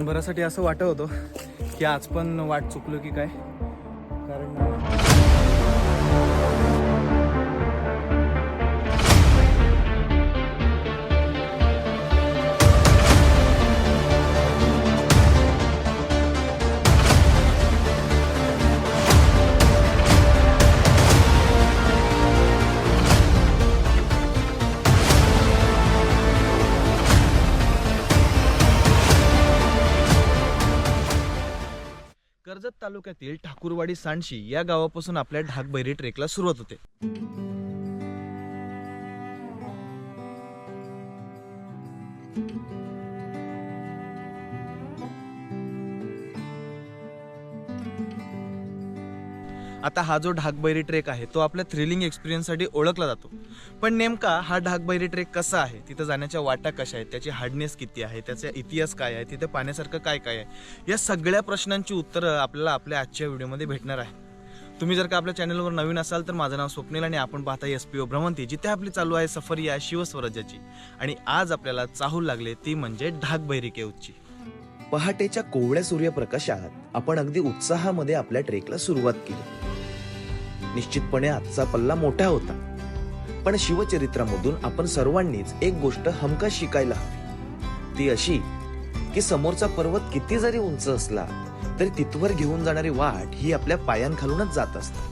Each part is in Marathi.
क्षणभरासाठी असं वाटत होतं की आज पण वाट चुकलो की काय. कर्जत तालुक्यातील ठाकूरवाडी सांडशी या गावापासून आपल्या ढाकबैरी ट्रेकला सुरुवात होते. आता हा जो ढाकबैरी ट्रेक आहे तो आपल्या थ्रिलिंग एक्सपिरियन्ससाठी ओळखला जातो. पण नेमका हा ढाकबैरी ट्रेक कसा आहे? तिथं जाण्याच्या वाटा कशा आहेत? त्याची हार्डनेस किती आहे? त्याचा इतिहास काय आहे? तिथे पाण्यासारखं काय काय आहे? या सगळ्या प्रश्नांची उत्तरं आपल्याला आपल्या आजच्या व्हिडिओमध्ये भेटणार आहे. तुम्ही जर का आपल्या चॅनलवर नवीन असाल तर माझं नाव स्वप्नील आणि आपण पाहता एस पी ओ भ्रमंती जिथे आपली चालू आहे सफर या शिवस्वराज्याची. आणि आज आपल्याला चाहूल लागले ती म्हणजे ढाकबैरी केवची पहाटेच्या कोवळ्या सूर्यप्रकाशात आपण अगदी उत्साहामध्ये आपल्या ट्रेकला सुरुवात केली. निश्चितपणे आजचा पल्ला मोठा होता. पण शिवचरित्रामधून आपण सर्वांनीच एक गोष्ट हमखास शिकायला हवी. ती अशी की समोरचा पर्वत किती जरी उंच असला तरी तिथवर घेऊन जाणारी वाट ही आपल्या पायांखालूनच जात असते.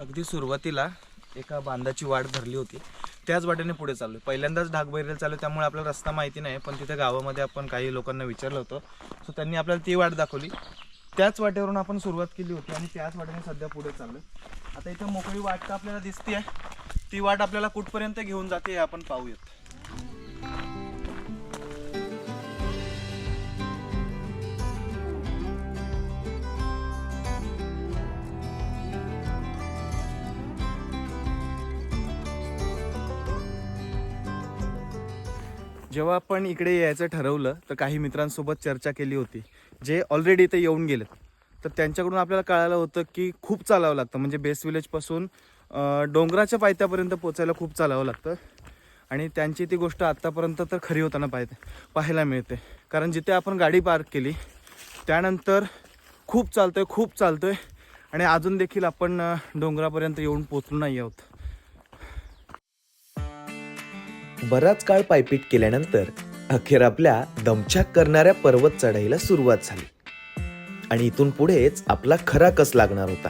अगदी सुरुवातीला एका बांधाची वाट धरली होती. त्याच वाटेने पुढे चाललो पहिल्यांदाच ढाकबैरीला चालू त्यामुळे आपल्याला रस्ता माहिती नाही पण तिथे गावामध्ये आपण काही लोकांना विचारलं होतं. सो त्यांनी आपल्याला ती वाट दाखवली. त्याच वाटेवरून आपण सुरुवात केली होती आणि त्याच वाटेने सध्या पुढे चाललो आता इथं मोकळी वाट तर आपल्याला दिसते आहे ती वाट आपल्याला कुठपर्यंत घेऊन जाते हे आपण पाहूयात. जेव्हा आपण इकडे यायचं ठरवलं तर काही मित्रांसोबत चर्चा केली होती. जे ऑलरेडी इथे येऊन गेलेत. तर त्यांच्याकडून आपल्याला कळालं होतं की खूप चालावं लागतं. म्हणजे बेस विलेजपासून डोंगराच्या पायथ्यापर्यंत पोचायला खूप चालावं लागतं. आणि त्यांची ती गोष्ट आत्तापर्यंत तर खरी होताना पाहिजे पाहायला मिळते. कारण जिथे आपण गाडी पार्क केली त्यानंतर खूप चालतोय खूप चालतोय. आणि अजून देखील आपण डोंगरापर्यंत येऊन पोचलो नाही आहोत. बराच काळ पायपीट केल्यानंतर अखेर आपल्या दमछाक करणाऱ्या पर्वत चढाईला सुरुवात झाली. आणि इथून पुढेच आपला खरा कस लागणार होता.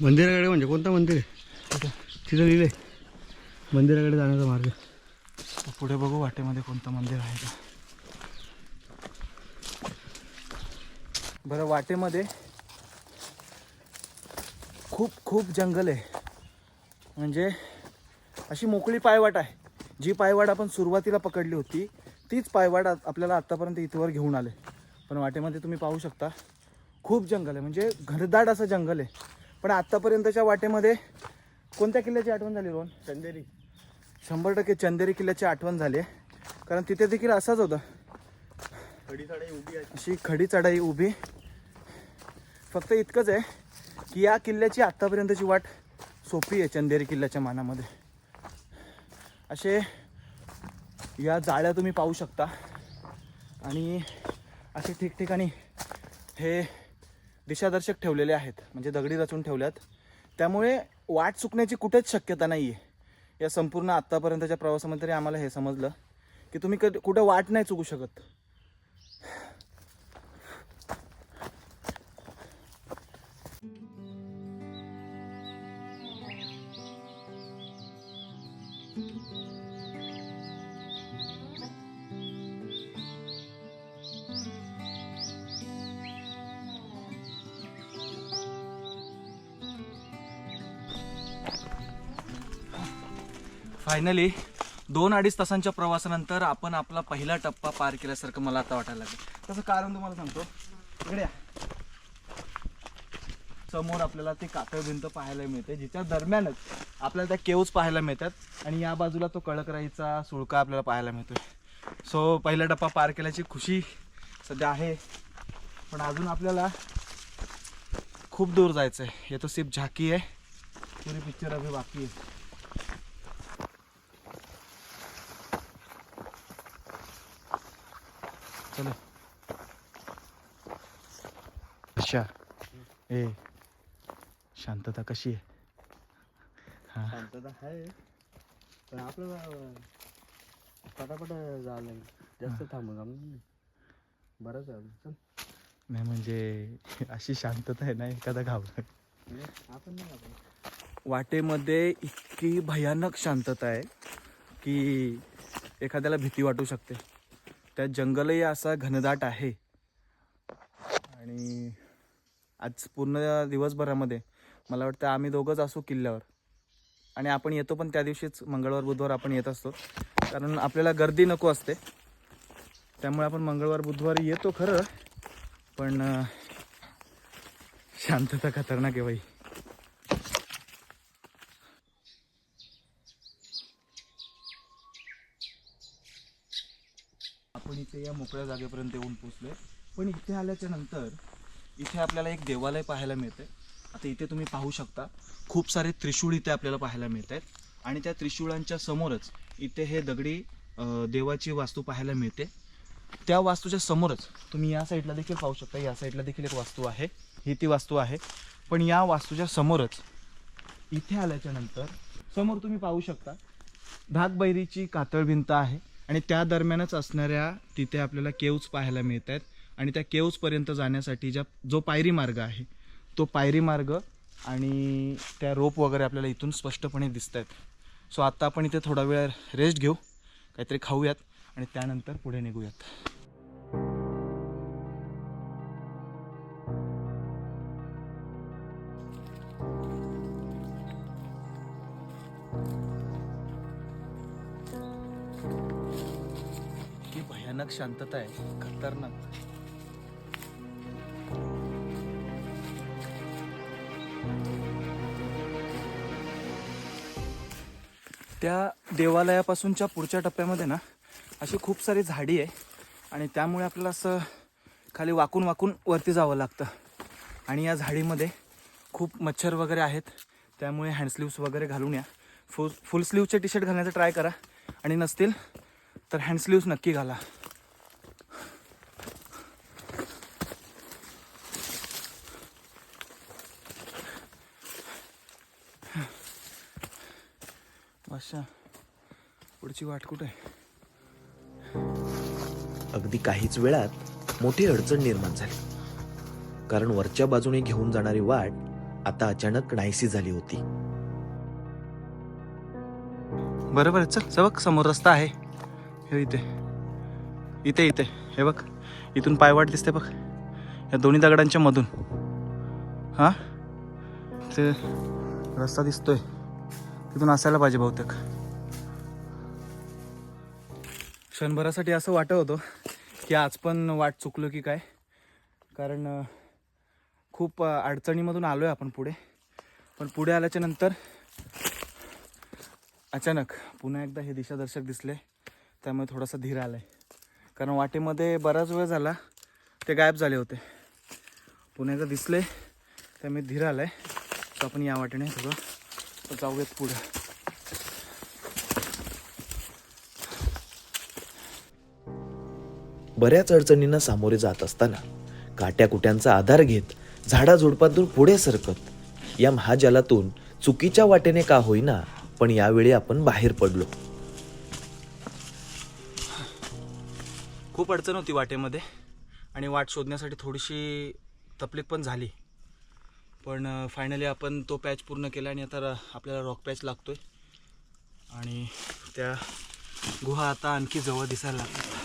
मंदिराकडे म्हणजे कोणतं मंदिर आहे? तिथं लिहिलंय. मंदिराकडे जाण्याचा मार्ग. पुढे बघू वाटेमध्ये कोणतं मंदिर आहे का. बरं वाटेमध्ये खूप खूप जंगल आहे. म्हणजे अशी मोकळी पायवाट आहे. जी पायवाट आपण सुरुवातीला पकडली होती तीच पायवाट आपल्याला आत्तापर्यंत इथवर घेऊन आले. पण वाटेमध्ये तुम्ही पाहू शकता खूप जंगल आहे. म्हणजे घरदाट असं जंगल आहे. पण आत्तापर्यंतच्या वाटेमध्ये कोणत्या किल्ल्याची आठवण झाली रोहन? चंदेरी. शंभर टक्के चंदेरी किल्ल्याची आठवण झाली आहे. कारण तिथे देखील असाच होता. अशी खडी चढाई उभी. फक्त इतकंच आहे की या किल्ल्याची आत्तापर्यंतची वाट सोपी आहे चंदेरी किल्ल्याच्या मानामध्ये. असे या जाळ्या तुम्ही पाहू शकता. आणि असे ठिकठिकाणी हे दिशादर्शक ठेवलेले आहेत. म्हणजे दगडी रचून ठेवल्यात. त्यामुळे वाट चुकण्याची कुठेच शक्यता नाही आहे या संपूर्ण आत्तापर्यंतच्या प्रवासामध्ये तरी आम्हाला हे समजलं की तुम्ही कधी कुठं वाट नाही चुकू शकत. फायनली दोन अडीच तासांच्या प्रवासानंतर आपण आपला पहिला टप्पा पार केल्यासारखं मला आता वाटायला लागेल. तसं कारण तुम्हाला सांगतो. इकडे समोर आपल्याला ती कातळ भिंत पाहायला मिळते जिच्या दरम्यानच आपल्याला त्या केव्ज पाहायला मिळतात आणि या बाजूला तो कळकराईचा सुळका आपल्याला पाहायला मिळतो सो पहिला टप्पा पार केल्याची खुशी सध्या आहे पण अजून आपल्याला खूप दूर जायचं आहे हे तो सिर्फ झाकी आहे पुरी पिक्चर अभी बाकी आहे. चलो. अच्छा. ए शांतता कशी आहे? हा. शांतता आहे पण आपल्याला पटापट जावं लागेल. जास्त थांबू जाऊ आहे चल. नाही म्हणजे अशी शांतता आहे ना एखादा आपण नाही आपण वाटेमध्ये इतकी भयानक शांतता आहे की एखाद्याला भीती वाटू शकते. त्यात जंगलही असा घनदाट आहे. आणि आज पूर्ण दिवसभरामध्ये मला वाटतं आम्ही दोघंच असू किल्ल्यावर. आणि आपण येतो पण त्या दिवशीच मंगळवार बुधवार आपण येत असतो. कारण आपल्याला गर्दी नको असते. त्यामुळे आपण मंगळवार बुधवारी येतो खरं. पण शांतता खतरनाक आहे बाई आपण इथे या मोकळ्या जागेपर्यंत येऊन पोचलोय पण इथे आल्याच्यानंतर इथे आपल्याला एक देवालय पाहायला मिळते आता इथे तुम्ही पाहू शकता खूप सारे त्रिशूळ इथे आपल्याला पाहायला मिळत आहेत आणि त्या त्रिशूळांच्या समोरच इथे हे दगडी देवाची वास्तू पाहायला मिळते. त्या वास्तूच्या समोरच तुम्ही या साईडला देखील पाहू शकता या साईडला देखील एक वास्तू आहे. ही ती वास्तू आहे. पण या वास्तूच्या समोरच इथे आल्याच्यानंतर समोर तुम्ही पाहू शकता धाकबैरीची कातळ भिंत आहे. आणि त्या दरम्यानच असणाऱ्या तिथे आपल्याला केव्ज पाहायला मिळत आहेत आणि त्या केव्जपर्यंत जाण्यासाठी ज्या जो पायरी मार्ग आहे तो पायरी मार्ग आणि त्या रोप वगैरे आपल्याला इथून स्पष्टपणे दिसत आहेत सो आत्ता आपण इथे थोडा वेळ रेस्ट घेऊ काहीतरी खाऊयात आणि त्यानंतर पुढे निघूयात. भयानक शांतता आहे. खतरनाक. त्या देवालयापासूनच्या पुढच्या टप्प्यामध्ये ना अशी खूप सारी झाडी आहे. आणि त्यामुळे आपल्याला असं खाली वाकून वाकून वरती जावं लागतं. आणि या झाडीमध्ये खूप मच्छर वगैरे आहेत. त्यामुळे हँडस्लीव्स वगैरे घालून या. फुल फुल स्लीवचे टी शर्ट घालण्याचा ट्राय करा. आणि नसतील तर हँडस्लीव्स नक्की घाला. अच्छा. पुढची वाट कुठे अगदी काहीच वेळात मोठी अडचण निर्माण झाली. कारण वरच्या बाजूने घेऊन जाणारी वाट आता अचानक नाहीसी झाली होती. बरोबर चल चल समोर रस्ता आहे. हे इथे. इथे इथे. हे बघ इथून पायवाट दिसते बघ. या दोन्ही दगडांच्या मधून. हा? ते रस्ता दिसतोय. तिथून असायला पाहिजे बहुतेक. क्षणभरासाठी असं वाटत होतं की आज पण वाट चुकलो की काय? कारण खूप अडचणीमधून आलो आहे आपण पुढे. पण पुढे आल्याच्यानंतर अचानक पुन्हा एकदा हे दिशादर्शक दिसले त्यामुळे थोडासा धीर आला आहे कारण वाटेमध्ये बराच वेळ झाला ते गायब झाले होते. पुन्हा एकदा दिसले त्यामुळे धीर आला आहे तर आपण या वाटेने थोडं जाऊयात पुढे. बऱ्याच अडचणींना सामोरे जात असताना काट्याकुट्यांचा आधार घेत झाडाझुडपातून पुढे सरकत या महाजलातून चुकीच्या वाटेने का होईना पण यावेळी आपण बाहेर पडलो. खूप अडचण होती वाटेमध्ये आणि वाट शोधण्यासाठी थोडीशी तकलीफ पण झाली. पण फायनली आपण तो पॅच पूर्ण केला आणि आता आपल्याला रॉक पॅच लागतो आहे आणि त्या गुहा आता आणखी जवळ दिसायला लागतात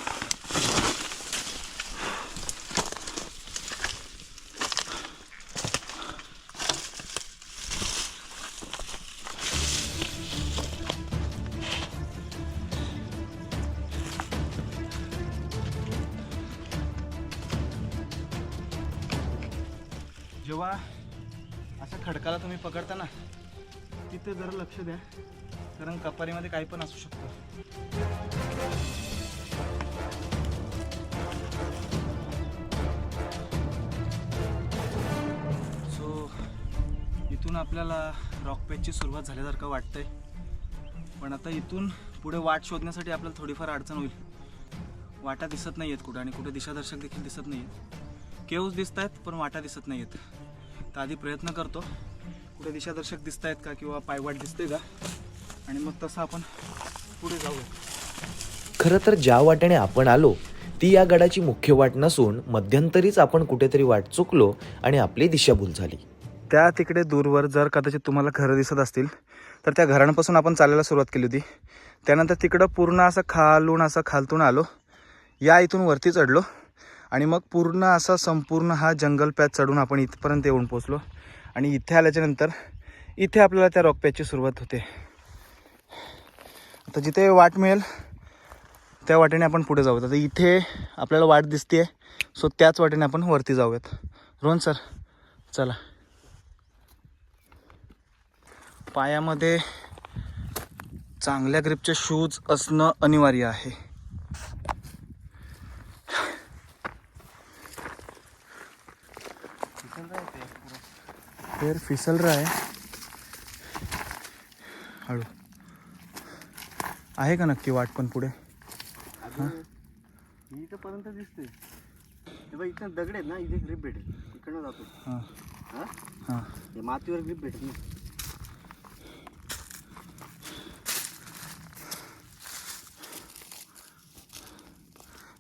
जेव्हा त्या खडकाला तुम्ही पकडता ना तिथे जरा लक्ष द्या. कारण कपारीमध्ये काही पण असू शकतं. सो इथून आपल्याला रॉक पॅचची सुरुवात झाल्यासारखं वाटतंय. पण आता इथून पुढे वाट शोधण्यासाठी आपल्याला थोडीफार अडचण होईल. वाटा दिसत नाही आहेत कुठं आणि कुठे दिशादर्शक देखील दिसत नाही आहेत केव्स दिसत आहेत पण वाटा दिसत नाही आहेत तर आधी प्रयत्न करतो. कुठे दिशादर्शक दिसत आहेत का किंवा पायवाट दिसते का? आणि मग तसं आपण पुढे जाऊया. खरं तर ज्या वाटेने आपण आलो ती या गडाची मुख्य वाट नसून मध्यंतरीच आपण कुठेतरी वाट चुकलो आणि आपली दिशाभूल झाली. त्या तिकडे दूरवर जर कदाचित तुम्हाला घरं दिसत असतील तर त्या घरांपासून आपण चालायला सुरुवात केली होती. त्यानंतर तिकडं पूर्ण असं खालून असं खालतून आलो. या इथून वरती चढलो आणि मग पूर्ण असा संपूर्ण हा जंगल पॅच चढून आपण इथपर्यंत येऊन पोचलो आणि इथे आल्याच्यानंतर इथे आपल्याला त्या रॉक पॅचची सुरुवात होते. आता जिथे वाट मिळेल त्या वाटेने आपण पुढे जाऊयात. आता इथे आपल्याला वाट दिसते सो त्याच वाटेने आपण वरती जाऊयात. रोहन सर चला. पायामध्ये चांगल्या ग्रिपचे शूज असणं अनिवार्य आहे. पैर फिसल रहा है। हळू। आहे का नक्की वाट पण पुढे? ही? इथं पर्यंत दिसते हे बघ इथं दगड आहेत ना इथे ग्रीप भेटेल. इकडनं जातो. हां. हा? हां. हे मातीवर ग्रीप भेटेल ना.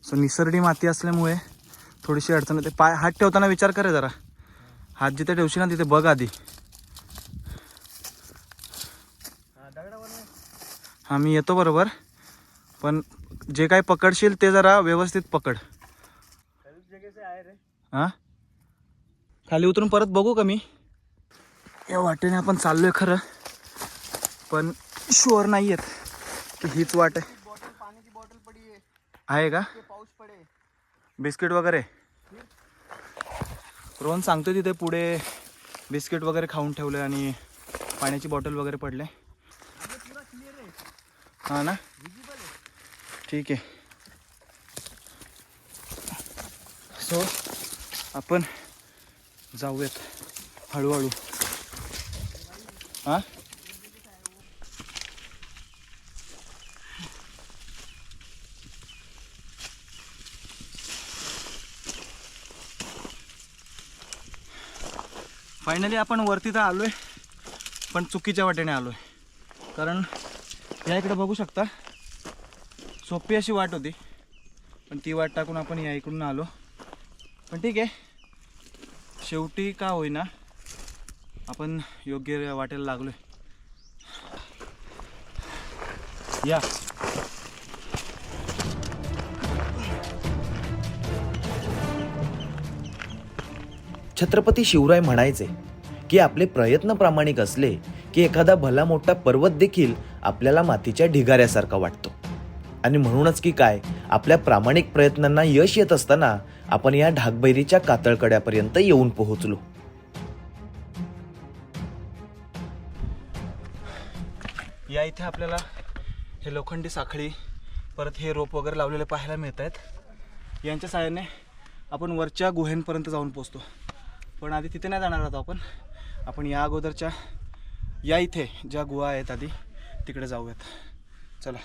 सो निसर्डी माती असल्यामुळे थोडीशी अडचण होते. पाय हात ठेवताना विचार करे जरा. हात जिथे ठेवशील ना तिथे बघ आधी. हां मी येतो बरोबर. पण जे काही पकडशील ते जरा व्यवस्थित पकड. हां? खाली उतरून परत बघू का मी? या वाटेने आपण चाललोय खरं. पण शुअर नाही आहेत की हीच वाट आहे पाण्याची बॉटल पडी आहे. आहे का? पाऊस पडे. बिस्किट वगैरे? रोहन सांगतो तिथे पुढे बिस्किट वगैरे खाऊन ठेवलं आणि पाण्याची बॉटल वगैरे पडले. हां ना? ठीक आहे. सो आपण जाऊयात हळूहळू. हां? फायनली आपण वरती तर आलोय पण चुकीच्या वाटेने आलोय. कारण या इकडे बघू शकता सोपी अशी वाट होती पण ती वाट टाकून आपण या इकडून आलो. पण ठीक आहे शेवटी का होईना आपण योग्य वाटेला लागलोय. या. छत्रपती शिवराय म्हणायचे की आपले प्रयत्न प्रामाणिक असले की एखादा भला मोठा पर्वत देखील आपल्याला मातीच्या ढिगाऱ्यासारखा वाटतो. आणि म्हणूनच की काय आपल्या प्रामाणिक प्रयत्नांना यश येत असताना आपण या ढागबैरीच्या कातळकड्यापर्यंत येऊन पोहोचलो. या इथे आपल्याला हे लोखंडी साखळी परत हे रोप वगैरे लावलेले पाहायला मिळत आहेत यांच्या सहाय्याने आपण वरच्या गुहेंपर्यंत जाऊन पोचतो पण आधी तिथे नाही जाणार आहोत आपण. आपण या अगोदरच्या या इथे ज्या गुहा आहेत आधी तिकडे जाऊयात. चला.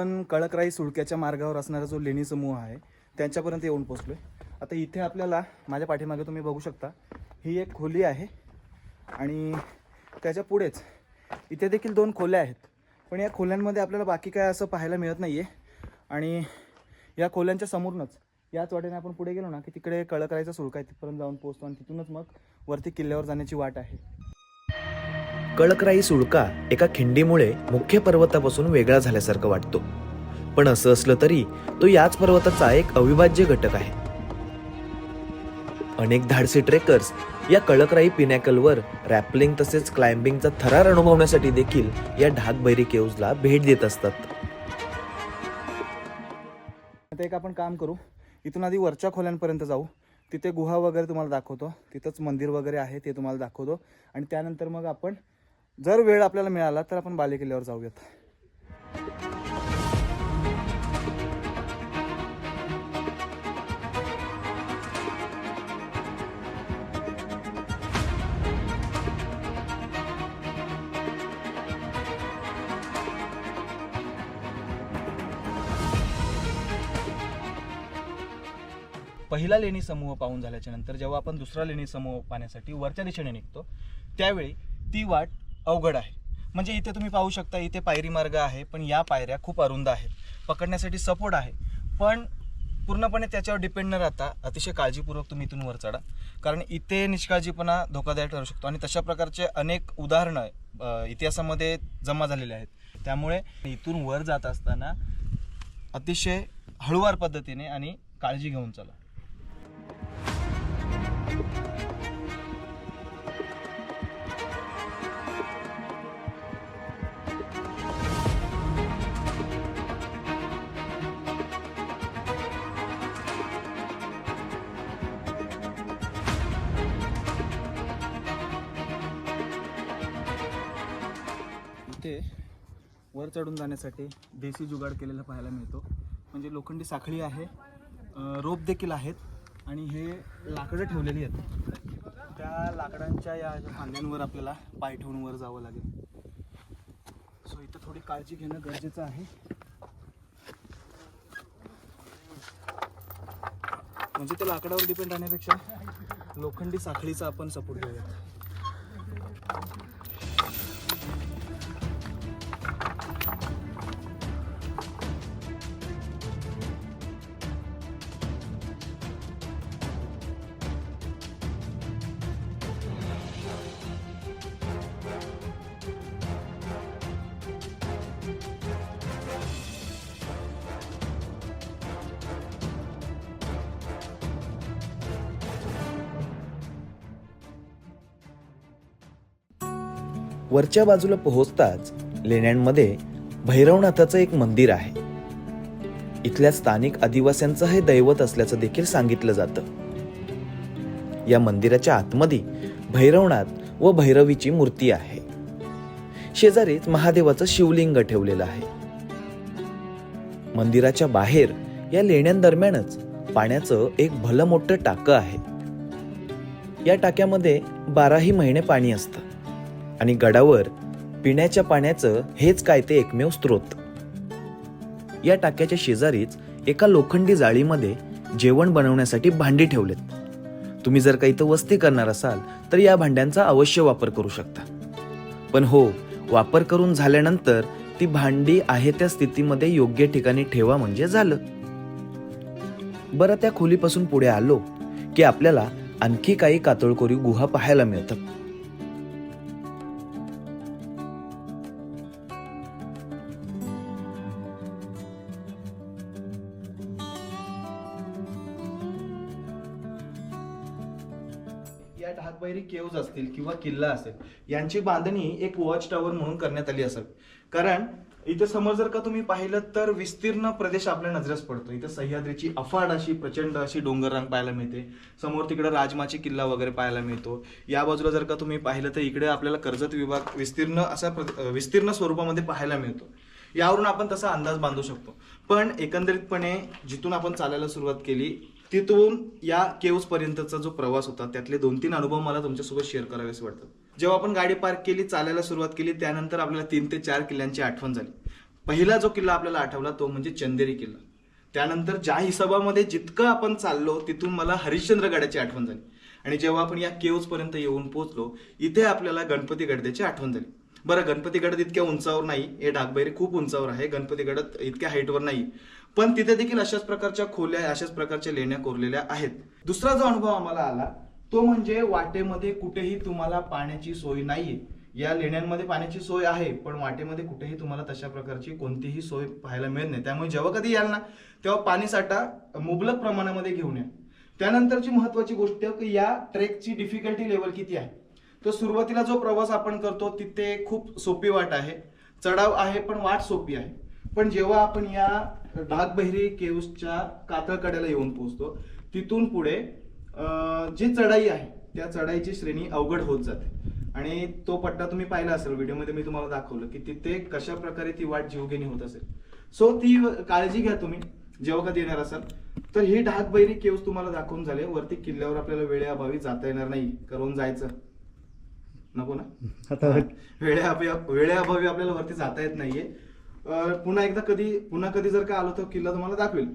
आपण कळकराई सुळक्याच्या मार्गावर असणारा जो लेणी समूह आहे त्यांच्यापर्यंत येऊन पोचलो आहे आता इथे आपल्याला माझ्या पाठीमागे तुम्ही बघू शकता ही एक खोली आहे आणि त्याच्या पुढेच इथे देखील दोन खोल्या आहेत. पण या खोल्यांमध्ये आपल्याला बाकी काय असं पाहायला मिळत नाही आहे आणि या खोल्यांच्या समोरूनच याच वाटेने आपण पुढे गेलो ना की तिकडे कळकरायचा सुळका आहे तिथपर्यंत जाऊन पोचतो आणि तिथूनच मग वरती किल्ल्यावर जाण्याची वाट आहे. कळकराई सुळका एका खिंडीमुळे मुख्य पर्वतापासून वेगळा झाल्यासारखं वाटतो. पण असं असलं तरी तो याच पर्वताचा एक अविभाज्य घटक आहे. अनेक धाडसी ट्रेकर्स या कळकराई पिनॅकलवर रॅपलिंग तसेच क्लाइम्बिंगचा थरार अनुभवण्यासाठी देखील या ढाकबैरी केव्जला भेट देत असतात. आता एक आपण काम करू. इथून आधी वरच्या खोल्यांपर्यंत जाऊ. तिथे गुहा वगैरे तुम्हाला दाखवतो. तिथंच मंदिर वगैरे आहे ते तुम्हाला दाखवतो. आणि त्यानंतर मग आपण जर वेळ आपल्याला मिळाला तर आपण बालेकिल्ल्यावर जाऊयात. पहिला लेणी समूह पाहून झाल्याच्यानंतर जेव्हा आपण दुसरा लेणी समूह पाहण्यासाठी वरच्या दिशेने निघतो त्यावेळी ती वाट अवघड आहे. म्हणजे इथे तुम्ही पाहू शकता इथे पायरी मार्ग आहे पण या पायऱ्या खूप अरुंद आहेत. पकडण्यासाठी सपोर्ट आहे. पण पूर्णपणे त्याच्यावर डिपेंड न राहता अतिशय काळजीपूर्वक तुम्ही इथून वर चढा. कारण इथे निष्काळजीपणा धोकादायक ठरू शकतो. आणि तशा प्रकारचे अनेक उदाहरणं इतिहासामध्ये जमा झालेले आहेत. त्यामुळे इथून वर जात असताना अतिशय हळुवार पद्धतीने आणि काळजी घेऊन चला. इथे वर चढून जाण्यासाठी देसी जुगाड केलेला पाहायला मिळतो. म्हणजे लोखंडी साखळी आहे रोप देखील आहेत आणि हे लाकडं ठेवलेली आहेत. त्या लाकडांच्या या फांद्यांवर आपल्याला पाय ठेवून वर जावं लागेल. सो इथं थोडी काळजी घेणं गरजेचं आहे. म्हणजे ते लाकडावर डिपेंड राहण्यापेक्षा लोखंडी साखळीचा आपण सपोर्ट घेऊयात. वरच्या बाजूला पोहोचताच लेण्यांमध्ये भैरवनाथाचं एक मंदिर आहे. इथल्या स्थानिक आदिवासींचं हे दैवत असल्याचं देखील सांगितलं जातं. या मंदिराच्या आतमध्ये भैरवनाथ व भैरवीची मूर्ती आहे. शेजारीच महादेवाचं शिवलिंग ठेवलेलं आहे. मंदिराच्या बाहेर या लेण्यांदरम्यानच पाण्याचं एक भलं मोठं टाकं आहे. या टाक्यामध्ये बाराही महिने पाणी असतं. आणि गडावर पिण्याच्या पाण्याचं हेच काय ते एकमेव स्रोत. या टाक्याच्या शेजारीच एका लोखंडी जाळीमध्ये जेवण बनवण्यासाठी भांडी ठेवलेत. तुम्ही जर का इथं वस्ती करणार असाल तर या भांड्यांचा अवश्य वापर करू शकता. पण हो वापर करून झाल्यानंतर ती भांडी आहे त्या स्थितीमध्ये योग्य ठिकाणी ठेवा म्हणजे झालं. बरं त्या खोलीपासून पुढे आलो की आपल्याला आणखी काही कातळकोरी गुहा पाहायला मिळतात. ढाकबैरी असतील किंवा किल्ला असेल यांची बांधणी एक वॉच टॉवर म्हणून करण्यात आली असावी कारण इथे समोर जर का तुम्ही पाहिलं तर विस्तीर्ण प्रदेश आपल्या नजरेस पडतो. इथे सह्याद्रीची अफाट अशी प्रचंड अशी डोंगर रांग पाहायला मिळते. समोर तिकडे राजमाची किल्ला वगैरे पाहायला मिळतो. या बाजूला जर का तुम्ही पाहिलं तर इकडे आपल्याला कर्जत विभाग विस्तीर्ण असा विस्तीर्ण स्वरूपामध्ये पाहायला मिळतो. यावरून आपण तसा अंदाज बांधू शकतो. पण एकंदरीतपणे जिथून आपण चालायला सुरुवात केली तिथून या केव्स पर्यंतचा जो प्रवास होता त्यातले दोन तीन अनुभव मला तुमच्यासोबत शेअर करावेसे वाटतात. जेव्हा आपण गाडी पार्क केली चालायला सुरुवात केली त्यानंतर आपल्याला तीन ते चार किल्ल्यांची आठवण झाली. पहिला जो किल्ला आपल्याला आठवला तो म्हणजे चंदेरी किल्ला. त्यानंतर ज्या हिशोबामध्ये जितकं आपण चाललो तिथून मला हरिश्चंद्र गड्याची आठवण झाली. आणि जेव्हा आपण या केव्स पर्यंत येऊन पोहोचलो इथे आपल्याला गणपती गडद्याची आठवण झाली. बरं गणपती गडद इतक्या उंचावर नाही हे डागबैरी खूप उंचावर आहे गणपती गडद इतक्या हाईटवर नाही. पण तिथे देखील अशाच प्रकारच्या खोल्या अशाच प्रकारच्या लेण्या कोरलेल्या आहेत. दुसरा जो अनुभव आम्हाला आला तो म्हणजे वाटेमध्ये कुठेही तुम्हाला पाण्याची सोय नाहीये. या लेण्यांमध्ये पाण्याची सोय आहे पण वाटेमध्ये कुठेही तुम्हाला तशा प्रकारची कोणतीही सोय पाहायला मिळत नाही. त्यामुळे जेव्हा कधी याल ना तेव्हा पाणी साठा मुबलक प्रमाणामध्ये घेऊन या. त्यानंतरची महत्वाची गोष्ट की या ट्रेकची डिफिकल्टी लेवल किती आहे? तर सुरुवातीला जो प्रवास आपण करतो तिथे खूप सोपी वाट आहे. चढाव आहे पण वाट सोपी आहे. पण जेव्हा आपण या ढाकबहिरी केव्सच्या कातळकड्याला येऊन पोहोचतो तिथून पुढे जी चढाई आहे त्या चढाईची श्रेणी अवघड होत जाते. आणि तो पट्टा तुम्ही पाहिला असेल व्हिडिओमध्ये मी तुम्हाला दाखवलं की तिथे कशा प्रकारे ती वाट जीवघेणी होत असेल. सो ती काळजी घ्या तुम्ही जेव्हा कधी येणार असाल. तर ही ढाकबैरी केव्स तुम्हाला दाखवून झाले वरती किल्ल्यावर आपल्याला वेळेअभावी जाता येणार नाही करून जायचं. नको ना? आता वेळेअभावी वेळेअभावी आपल्याला वरती जाता येत नाहीये. पुन्हा एकदा कधी पुन्हा कधी जर का आलो तर किल्ला तुम्हाला दाखवेल.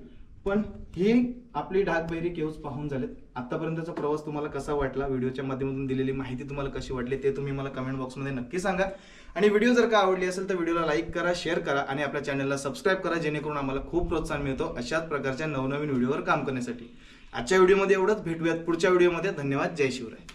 पण ही आपली ढाकबैरी केव्स पाहून झालेत. आतापर्यंतचा प्रवास तुम्हाला कसा वाटला? व्हिडिओच्या माध्यमातून दिलेली माहिती तुम्हाला कशी वाटली? ते तुम्ही मला कमेंट बॉक्समध्ये नक्की सांगा. आणि व्हिडिओ जर का आवडली असेल तर व्हिडिओला लाईक करा शेअर करा आणि आपल्या चॅनलला सबस्क्राईब करा जेणेकरून आम्हाला खूप प्रोत्साहन मिळतो अशाच प्रकारच्या नवनवीन व्हिडिओवर काम करण्यासाठी. आजच्या व्हिडिओमध्ये एवढंच. भेटूयात पुढच्या व्हिडिओमध्ये. धन्यवाद. जय शिवराय.